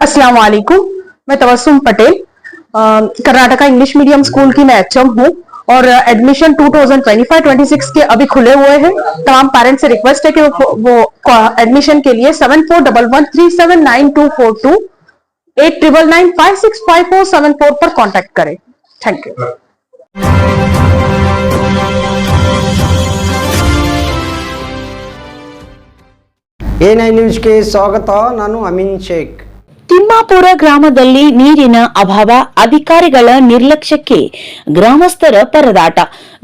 अस्सलाम वालेकुम मैं तबस्सुम पटेल अ, कर्नाटका इंग्लिश मीडियम स्कूल की मैं एचएम हूँ और एडमिशन 2025-26 के अभी खुले हुए हैं तमाम पेरेंट्स से रिक्वेस्ट है कि वो, वो एडमिशन के लिए seven four double one three seven nine two four two eight triple nine five six five four seven four पर कांटेक्ट करें थैंक यू ಎ ನೈನ್ ನ್ಯೂಸ್ಗೆ ಸ್ವಾಗತ ನಾನು ಅಮೀನ್ ಶೇಖ್ ತಿಮ್ಮಾಪುರ ಗ್ರಾಮದಲ್ಲಿ ನೀರಿನ ಅಭಾವ ಅಧಿಕಾರಿಗಳ ನಿರ್ಲಕ್ಷ್ಯಕ್ಕೆ ಗ್ರಾಮಸ್ಥರ ಪರದಾಟ.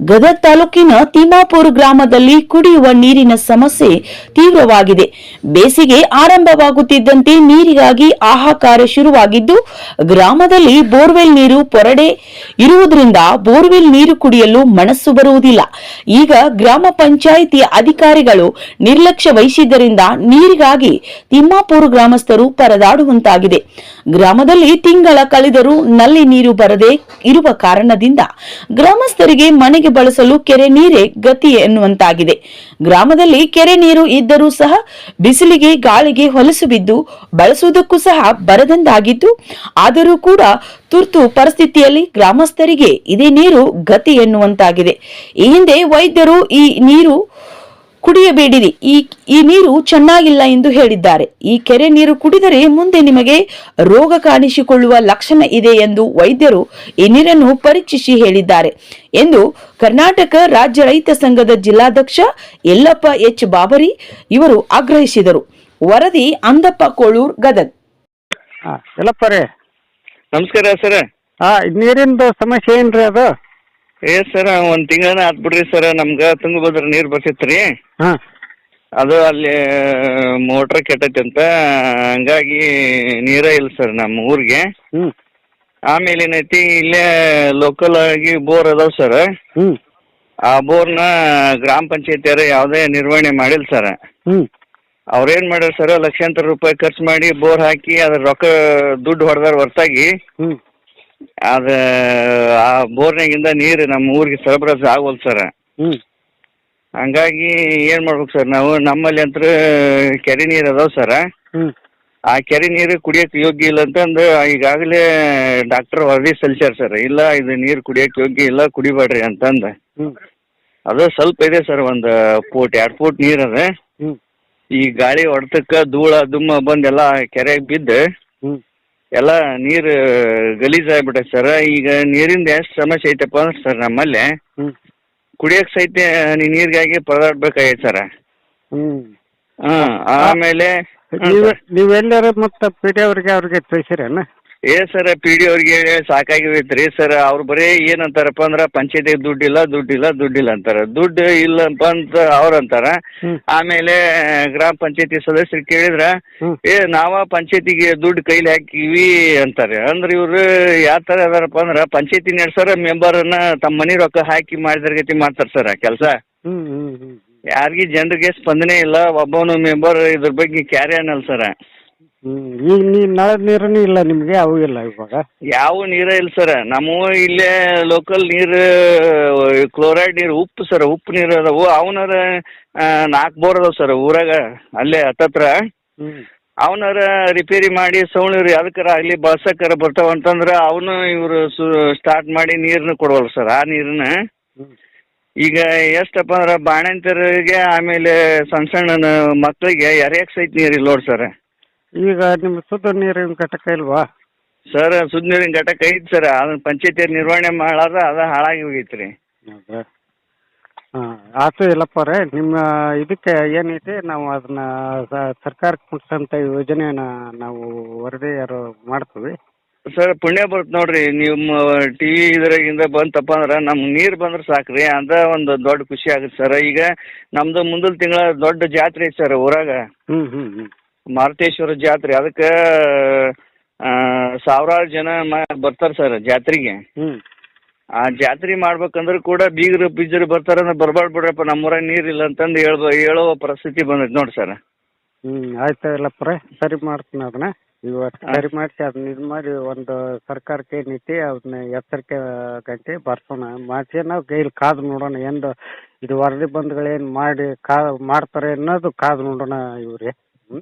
ಗದಗ ತಾಲೂಕಿನ ತಿಮ್ಮಾಪುರ ಗ್ರಾಮದಲ್ಲಿ ಕುಡಿಯುವ ನೀರಿನ ಸಮಸ್ಯೆ ತೀವ್ರವಾಗಿದೆ. ಬೇಸಿಗೆ ಆರಂಭವಾಗುತ್ತಿದ್ದಂತೆ ನೀರಿಗಾಗಿ ಆಹಾಕಾರ ಶುರುವಾಗಿದ್ದು, ಗ್ರಾಮದಲ್ಲಿ ಬೋರ್ವೆಲ್ ನೀರು ಪೊರಡೆ ಇರುವುದರಿಂದ ಬೋರ್ವೆಲ್ ನೀರು ಕುಡಿಯಲು ಮನಸ್ಸು ಬರುವುದಿಲ್ಲ. ಈಗ ಗ್ರಾಮ ಪಂಚಾಯಿತಿ ಅಧಿಕಾರಿಗಳು ನಿರ್ಲಕ್ಷ್ಯ ವಹಿಸಿದ್ದರಿಂದ ನೀರಿಗಾಗಿ ತಿಮ್ಮಾಪುರ ಗ್ರಾಮಸ್ಥರು ಪರದಾಡುವಂತಾಗಿದೆ ಗ್ರಾಮದಲ್ಲಿ ತಿಂಗಳ ಕಳೆದರೂ ನಲ್ಲಿ ನೀರು ಬರದೆ ಇರುವ ಕಾರಣದಿಂದ ಗ್ರಾಮಸ್ಥರಿಗೆ ಮನೆಗೆ ಬಳಸಲು ಕೆರೆ ನೀರೇ ಗತಿ ಎನ್ನುವಂತಾಗಿದೆ. ಗ್ರಾಮದಲ್ಲಿ ಕೆರೆ ನೀರು ಇದ್ದರೂ ಸಹ ಬಿಸಿಲಿಗೆ ಗಾಳಿಗೆ ಹೊಲಸು ಬಿದ್ದು ಬಳಸುವುದಕ್ಕೂ ಸಹ ಬರದಂತಾಗಿದ್ದು, ಆದರೂ ಕೂಡ ತುರ್ತು ಪರಿಸ್ಥಿತಿಯಲ್ಲಿ ಗ್ರಾಮಸ್ಥರಿಗೆ ಇದೇ ನೀರು ಗತಿ ಎನ್ನುವಂತಾಗಿದೆ. ಈ ಹಿಂದೆ ವೈದ್ಯರು ಈ ನೀರು ಕುಡಿಯಬೇಡಿರಿ. ಈ ಈ ನೀರು ಚೆನ್ನಾಗಿಲ್ಲ ಎಂದು ಹೇಳಿದ್ದಾರೆ. ಈ ಕೆರೆ ನೀರು ಕುಡಿದರೆ ಮುಂದೆ ನಿಮಗೆ ರೋಗ ಕಾಣಿಸಿಕೊಳ್ಳುವ ಲಕ್ಷಣ ಇದೆ ಎಂದು ವೈದ್ಯರು ಈ ನೀರನ್ನು ಪರೀಕ್ಷಿಸಿ ಹೇಳಿದ್ದಾರೆ ಎಂದು ಕರ್ನಾಟಕ ರಾಜ್ಯ ರೈತ ಸಂಘದ ಜಿಲ್ಲಾಧ್ಯಕ್ಷ ಯಲ್ಲಪ್ಪ ಎಚ್ ಬಾಬರಿ ಇವರು ಆಗ್ರಹಿಸಿದರು. ವರದಿ ಅಂದಪ್ಪ ಕೋಳೂರ್ ಗದಗ್. ಹಾಂ ಎಲ್ಲಪ್ಪ ರೀ ನಮಸ್ಕಾರ ಸರ್. ಹಾ ನೀರಿಂದು ಸಮಸ್ಯೆ ಏನ್ರಿ ರೀ ಅದು? ಏ ಸರ್ ಒಂದು ತಿಂಗಳ ಆತ್ ಬಿಡ್ರಿ ಸರ್ ನಮ್ಗೆ ತುಂಗಭದ್ರ ನೀರು ಬರ್ತಿತ್ತು ರೀ ಹಾಂ. ಅದು ಅಲ್ಲಿ ಮೋಟ್ರ್ ಕೆಟ್ಟೈತಿ ಅಂತ ಹಂಗಾಗಿ ನೀರೇ ಇಲ್ಲ ಸರ್ ನಮ್ಮ ಊರಿಗೆ. ಹ್ಞೂ ಆಮೇಲೆ ಏನೈತಿ ಇಲ್ಲೇ ಲೋಕಲ್ ಆಗಿ ಬೋರ್ ಅದಾವ ಸರ್. ಹ್ಞೂ ಆ ಬೋರ್ನ ಗ್ರಾಮ ಪಂಚಾಯತಿಯವರು ಯಾವುದೇ ನಿರ್ವಹಣೆ ಮಾಡಿಲ್ಲ ಸರ್. ಹ್ಞೂ ಅವ್ರೇನು ಮಾಡ್ಯಾರ ಸರ್ ಲಕ್ಷಾಂತರ ರೂಪಾಯಿ ಖರ್ಚು ಮಾಡಿ ಬೋರ್ ಹಾಕಿ ಅದ್ರ ರೊಕ್ಕ ದುಡ್ಡು ಹೊಡೆದಾರ ಹೊರತಾಗಿ ಹ್ಞೂ ಅದು ಆ ಬೋರ್ನಾಗಿಂದ ನೀರು ನಮ್ಮ ಊರಿಗೆ ಸರಬರಾಜು ಆಗೋಲ್ ಸರ್. ಹ್ಞೂ ಹಂಗಾಗಿ ಏನು ಮಾಡ್ಬೇಕು ಸರ್ ನಾವು? ನಮ್ಮಲ್ಲಿ ಅಂತೂ ಕೆರೆ ನೀರ್ ಅದಾವ ಸರ್. ಹ್ಞೂ ಆ ಕೆರೆ ನೀರು ಕುಡಿಯೋಕೆ ಯೋಗ್ಯ ಇಲ್ಲ ಅಂತಂದು ಈಗಾಗಲೇ ಡಾಕ್ಟರ್ ವರದಿ ಸಲ್ಲಿಸ್ಯಾರ ಸರ್. ಇಲ್ಲ ಇದು ನೀರು ಕುಡಿಯೋಕೆ ಯೋಗ್ಯ ಇಲ್ಲ ಕುಡಿಬೇಡ್ರಿ ಅಂತಂದ ಹ್ಞೂ ಅದು ಸ್ವಲ್ಪ ಇದೆ ಸರ್ ಒಂದು ಫೂಟ್ ಎರಡು ಫೂಟ್ ನೀರು ಅದ. ಹ್ಞೂ ಈ ಗಾಳಿ ಹೊಡೆತಕ್ಕೆ ಧೂಳ ದುಮ್ಮ ಬಂದೆಲ್ಲ ಕೆರೆಗೆ ಬಿದ್ದು ಹ್ಞೂ ಎಲ್ಲ ನೀರು ಗಲೀಜಾಗ್ಬಿಟ್ಟೈತೆ ಸರ್. ಈಗ ನೀರಿಂದ ಎಷ್ಟು ಸಮಸ್ಯೆ ಐತಪ್ಪ ಅಂದ್ರೆ ಸರ್ ನಮ್ಮಲ್ಲಿ ಹ್ಞೂ ಕುಡಿಯೋಕೆ ಸಹಿತ ನೀ ನೀರಿಗಾಗಿ ಪರದಾಡ್ಬೇಕಾಗೈತೆ ಸರ್. ಹ್ಞೂ ಹಾಂ ಆಮೇಲೆ ನೀವ್ ನೀವು ಸರ್. ನೀವು ಎಲ್ಲಾರ ಮತ್ತ ಪಿ ಡಿ ಅವ್ರಿಗೆ ಅವ್ರಿಗೆ ತಿಳಿಸಿರೇನ ಏ ಸರ್ ಪಿ ಡಿ ಅವ್ರಿಗೆ ಸಾಕಾಗಿದೈತೆ ರೀ ಸರ್ ಅವ್ರು ಬರೀ ಏನಂತಾರಪ್ಪ ಅಂದ್ರೆ ಪಂಚಾಯತಿಗೆ ದುಡ್ಡಿಲ್ಲ ದುಡ್ಡಿಲ್ಲ ದುಡ್ಡಿಲ್ಲ ಅಂತಾರೆ. ದುಡ್ಡು ಇಲ್ಲಪ್ಪ ಅಂತ ಅವ್ರು ಅಂತಾರೆ. ಆಮೇಲೆ ಗ್ರಾಮ ಪಂಚಾಯತಿ ಸದಸ್ಯರು ಕೇಳಿದ್ರೆ ಏ ನಾವ ಪಂಚಾಯತಿಗೆ ದುಡ್ಡು ಕೈಲಿ ಹಾಕಿವಿ ಅಂತಾರೆ. ಅಂದ್ರೆ ಇವರು ಯಾವ ತರ ಅದಾರಪ್ಪ ಅಂದ್ರೆ ಪಂಚಾಯತಿ ನಡೆಸೋರ ಮೆಂಬರನ್ನ ತಮ್ಮ ಮನೆ ರೊಕ್ಕ ಹಾಕಿ ಮಾಡಿದ್ರ ಗತಿ ಮಾಡ್ತಾರೆ ಸರ್ ಕೆಲಸ. ಹ್ಞೂ ಹ್ಞೂ ಯಾರಿಗೆ ಜನರಿಗೆ ಸ್ಪಂದನೆ ಇಲ್ಲ ಒಬ್ಬನು ಮೆಂಬರ್ ಇದ್ರ ಬಗ್ಗೆ ಕ್ಯಾರಿ ಅನ್ನಲ್ಲ ಸರ್. ಹ್ಞೂ ಈಗ ನೀ ನಳದ ನೀರೂ ಇಲ್ಲ ನಿಮಗೆ ಅವು ಇಲ್ಲ ಇವಾಗ? ಯಾವ ನೀರ ಇಲ್ಲ ಸರ್. ನಮ್ಮ ಇಲ್ಲೇ ಲೋಕಲ್ ನೀರು ಕ್ಲೋರೈಡ್ ನೀರು ಉಪ್ಪು ಸರ್ ಉಪ್ಪು ನೀರು ಅದಾವು. ಅವನಾರ ನಾಲ್ಕು ಬೋರ್ ಅದಾವ ಸರ್ ಊರಾಗ ಅಲ್ಲೇ ಹತ್ತತ್ರ. ಹ್ಞೂ ಅವನಾರ ರಿಪೇರಿ ಮಾಡಿ ಸೌಣೀರು ಯಾವ್ದಕ್ಕಾರ ಆಗಲಿ ಬಳಸಕ್ಕಾರ ಬರ್ತಾವ ಅಂತಂದ್ರೆ ಅವನು ಇವರು ಸು ಸ್ಟಾರ್ಟ್ ಮಾಡಿ ನೀರನ್ನ ಕೊಡವಲ್ಲ ಸರ್ ಆ ನೀರನ್ನ. ಈಗ ಎಷ್ಟಪ್ಪ ಅಂದ್ರೆ ಬಾಣಂತರಿಗೆ ಆಮೇಲೆ ಸಣ್ಣ ಸಣ್ಣ ಮಕ್ಕಳಿಗೆ ಎರೆಯಕ್ಕೆ ಸೈತ್ ನೀರು ಇಲ್ಲ ನೋಡಿ ಸರ್. ಈಗ ನಿಮ್ಮ ಶುದ್ಧ ನೀರಿನ ಘಟಕ ಇಲ್ವಾ? ಸರ್ ಶುದ್ಧ ನೀರಿನ ಘಟಕ ಐತಿ ಸರ್ ಅದನ್ನ ಪಂಚಾಯತಿ ನಿರ್ವಹಣೆ ಮಾಡಾರ ಅದ ಹಾಳಾಗಿ ಹೋಗೈತೆ ರೀ. ಹೌದಾ? ಹಾಂ ಆತು ಇಲ್ಲಪ್ಪ ರೀ ನಿಮ್ಮ ಇದಕ್ಕೆ ಏನೈತಿ ನಾವು ಅದನ್ನ ಸ- ಸರ್ಕಾರಕ್ಕೆ ಮುಟ್ಸಂತ ಯೋಜನೆಯನ್ನ ನಾವು ವರದಿ ಯಾರು ಮಾಡ್ತೀವಿ? ಸರ್ ಪುಣ್ಯ ಬರುತ್ತೆ ನೋಡ್ರಿ. ನಿಮ್ಮ ಟಿವಿ ಇದ್ರಾಗಿಂದ ಬಂತಪ್ಪ ಅಂದ್ರೆ ನಮ್ಗೆ ನೀರು ಬಂದ್ರೆ ಸಾಕು ರೀ. ಅದ ಒಂದು ದೊಡ್ಡ ಖುಷಿ ಆಗುತ್ತೆ ಸರ್ ಈಗ ನಮ್ದು ಮುಂದಿನ ತಿಂಗಳ ದೊಡ್ಡ ಜಾತ್ರೆ ಐತಿ ಸರ್ ಊರಾಗ. ಹ್ಞೂ ಹ್ಞೂ ಹ್ಞೂ ಮಾರುತೇಶ್ವರ ಜಾತ್ರೆ. ಅದಕ್ಕೆ ಸಾವಿರಾರು ಜನ ಬರ್ತಾರೆ ಸರ್ ಜಾತ್ರೆಗೆ. ಹ್ಮ್. ಆ ಜಾತ್ರೆ ಮಾಡ್ಬೇಕಂದ್ರೆ ಕೂಡ ಬೀಗರು ಬೀಜರು ಬರ್ತಾರಂದ್ರೆ ಬರ್ಬಾರ್ದು ಬಿಡ್ರಪ್ಪ ನಮ್ಮೂರಾಗ ನೀರಿಲ್ಲ ಅಂತಂದು ಹೇಳ್ಬ ಹೇಳೋ ಪರಿಸ್ಥಿತಿ ಬಂದೈತೆ ನೋಡಿ ಸರ್. ಹ್ಮ್ ಆಯ್ತು ಇಲ್ಲಪ್ಪ ಸರಿ ಮಾಡ್ತೀನಿ ಅದನ್ನ. ಇವತ್ತು ಸರಿ ಮಾಡಿಸಿ ಅದನ್ನ ಇದು ಮಾಡಿ ಒಂದು ಸರ್ಕಾರಕ್ಕೆ ನೀತಿ ಅದನ್ನ ಎಚ್ಚರಿಕೆ ಗಂಟೆ ಬರ್ಸೋಣ. ಮಾಡಿಸಿ ನಾವು ಕೈಲಿ ಕಾದು ನೋಡೋಣ ಎಂದು ಇದು ವರದಿ ಬಂದ್ಗಳೇನು ಮಾಡಿ ಕಾ ಮಾಡ್ತಾರೆ ಅನ್ನೋದು ಕಾದು ನೋಡೋಣ ಇವ್ರಿ. ಹ್ಞೂ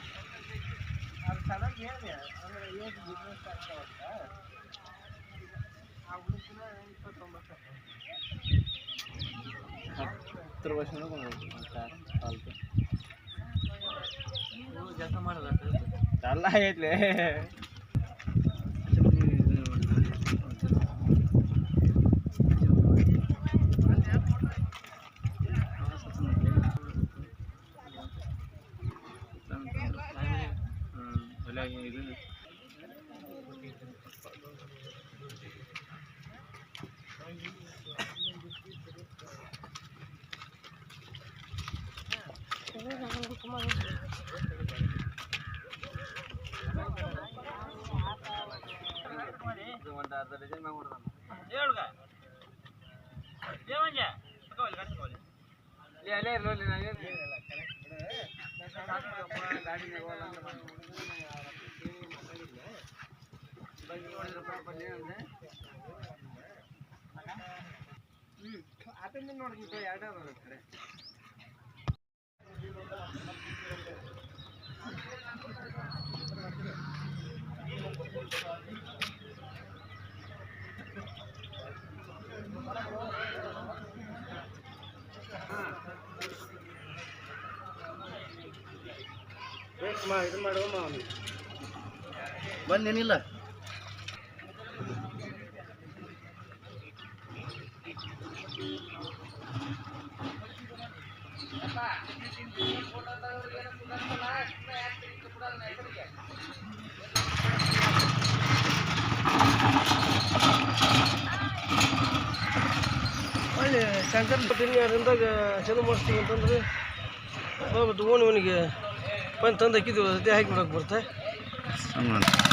ಅಂದರೆ ಬಿಸ್ನೆಸ್ ಆ ಇಪ್ಪತ್ತೊಂಬತ್ತು ಹತ್ತು ವರ್ಷನೂ ಫಾಲ್ತು ಜನ ಮಾಡೋದ? ಅಲ್ಲ ಐತ್ಲೇ ಒಂದು ಅರ್ಧ ಡಜನ್ ಮ್ಯಾಗ ಹೊಡೆದ ಹೇಳ್ಗ ದೇವಂಜ ತಗೋಲಿ ಕಟ್ಕೋಲಿ ಇಲ್ಲ ಅಲ್ಲೇ ಇರಲಿ ನಾನು ಗಾಡಿನಾಗ ಹೋಗಲ್ಲ ಅಂತ ಬಂದು ನೋಡಿದ್ರೆ ಹ್ಞೂ ಆಟದಿಂದ ನೋಡಿದ್ರೆ ಎರಡೇ ಬರುತ್ತೆ ಇದು ಮಾಡುವ ಮಾವನು ಬಂದೇನಿಲ್ಲ ಒಳ್ಳೆ ಶಂಕರ್ ಅದರಿಂದಾಗ ಚಲೋ ಮಾಡಿಸ್ತೀವಿ ಅಂತಂದ್ರೆ ಮತ್ತು ಓಣಿ ಓನಿಗೆ ಬಂದು ತಂದು ಹಾಕಿದ್ವಿ ಅದೇ ಹಾಕಿ ಬಿಡೋಕೆ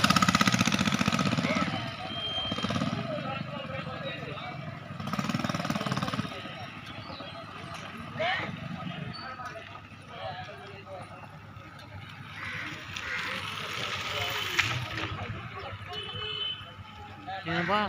वाह।